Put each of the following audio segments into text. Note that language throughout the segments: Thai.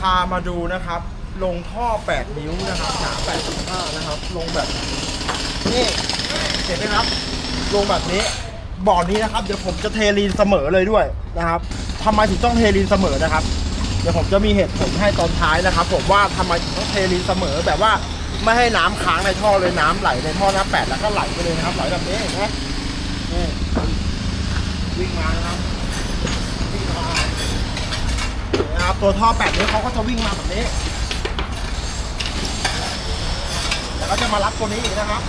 พามาดูนะครับ ลงท่อ 8 นิ้วนะครับหนา85นะครับ ลงแบบนี่เห็นไหมครับ ลงแบบนี้บ่อนี้นะครับ เดี๋ยวผมจะเทลีนเสมอเลยด้วยนะครับทำไมถึงต้องเทลีนเสมอนะครับ เดี๋ยวผมจะมีเหตุผลให้ตอนท้ายนะครับ ผมว่าทำไมถึงต้องเทลีนเสมอแบบว่าไม่ให้น้ำค้างในท่อเลยน้ำไหลในท่อน้ำแปดแล้วก็ไหลไปเลยนะครับไหลแบบนี้เห็นไหมนี่วิ่งมานะครับวิ่งมา นะครับ ตัวท่อแปดนี้เขาก็จะวิ่งมาแบบนี้แล้วก็จะมารับตัวนี้อีกนะครับ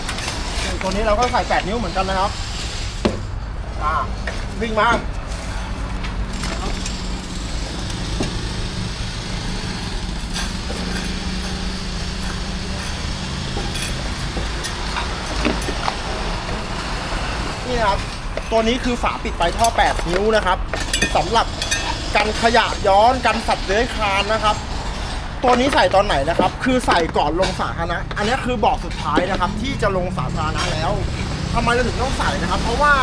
ตัวนี้เราก็ใส่แปดนิ้วเหมือนกันนะครับอ่าวิ่งมานี่นะครับ ตัวนี้คือฝาปิดปลายท่อ 8 นิ้วนะครับสำหรับ กันขยะย้อนกันสัตว์เลื้อยคลานนะครับ ตัวนี้ใส่ตอนไหนนะครับ คือใส่ก่อนลงสาธารณะอันนี้คือบอกสุดท้ายนะครับ ที่จะลงสาธารณะแล้วทำไมเราถึงต้องใส่นะครับ เพราะว่า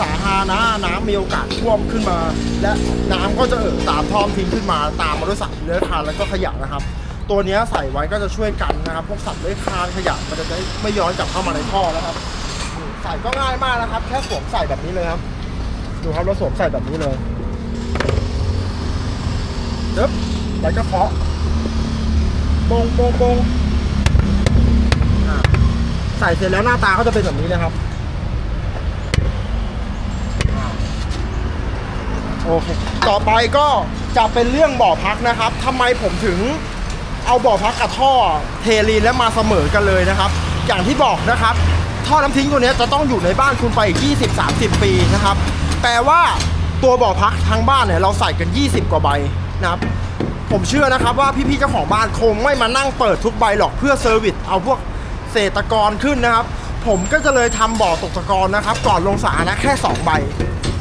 สาธารณะน้ำมีโอกาสท่วมขึ้นมา และน้ำก็จะเอ่อตามท่อมทิ้งขึ้นมา ตามมาด้วยสัตว์เลื้อยคลานแล้วก็ขยะนะครับ ตัวนี้ใส่ไว้ก็จะช่วยกันนะครับ พวกสัตว์เลื้อยคลานขยะมันจะได้ไม่ย้อนกลับเข้ามาในท่อนะครับใส่ก็ง่ายมากนะครับ แค่สวมใส่แบบนี้เลยครับ ดูครับเราสวมใส่แบบนี้เลย เด็บแล้วก็เคาะปงปงปงใส่เสร็จแล้วหน้าตาก็จะเป็นแบบนี้เลยครับ โอเค ต่อไปก็จะเป็นเรื่องบ่อพักนะครับทำไมผมถึงเอาบ่อพักกับท่อเทลีนและมาเสมอกันเลยนะครับ อย่างที่บอกนะครับ ท่อน้ำทิ้งตัวนี้จะต้องอยู่ในบ้านคุณไปอีก 20-30 ปีนะครับ แปลว่า ตัวบ่อพักทั้งบ้านเนี่ยเราใส่กัน 20 กว่าใบนะครับผมเชื่อนะครับว่าพี่ๆเจ้าของบ้านคงไม่มานั่งเปิดทุกใบหรอกเพื่อเซอร์วิสเอาพวกเศษตะกอนขึ้นนะครับ ผมก็จะเลยทำบ่อตกตะกอนนะครับ ก่อนลงสาธารณะแค่ 2 ใบ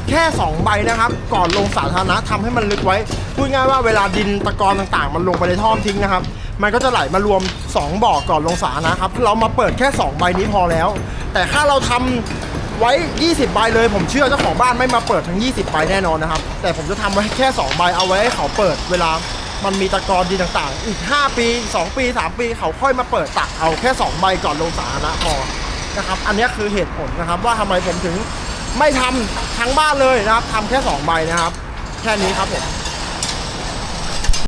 แค่ 2 ใบนะครับ ก่อนลงสาธารณะทำให้มันลึกไว้พูดง่ายว่าเวลาดินตะกอนต่างๆ มันลงไปในท่อมทิ้งนะครับ มันก็จะไหลมารวม 2 บ่อก่อนลงสาธารณะครับเรามาเปิดแค่ 2 ใบนี้พอแล้ว แต่ถ้าเราทำ ไว้ 20 ใบเลย ผมเชื่อเจ้าของบ้านไม่มาเปิดทั้ง 20 ใบแน่นอนนะครับ แต่ผมจะทำไว้แค่ 2 ใบเอาไว้ให้เขาเปิดเวลา มันมีตะกอนดินต่างๆ อีก 5 ปี 2 ปี 3 ปีเขาค่อยมาเปิดตักเอาแค่ 2 ใบก่อนลงสาธารณะพอนะครับ อันนี้คือเหตุผลนะครับว่าทำไมผมถึงไม่ทำทั้งบ้านเลยนะครับทำแค่ 2 ใบนะครับ แค่นี้ครับผม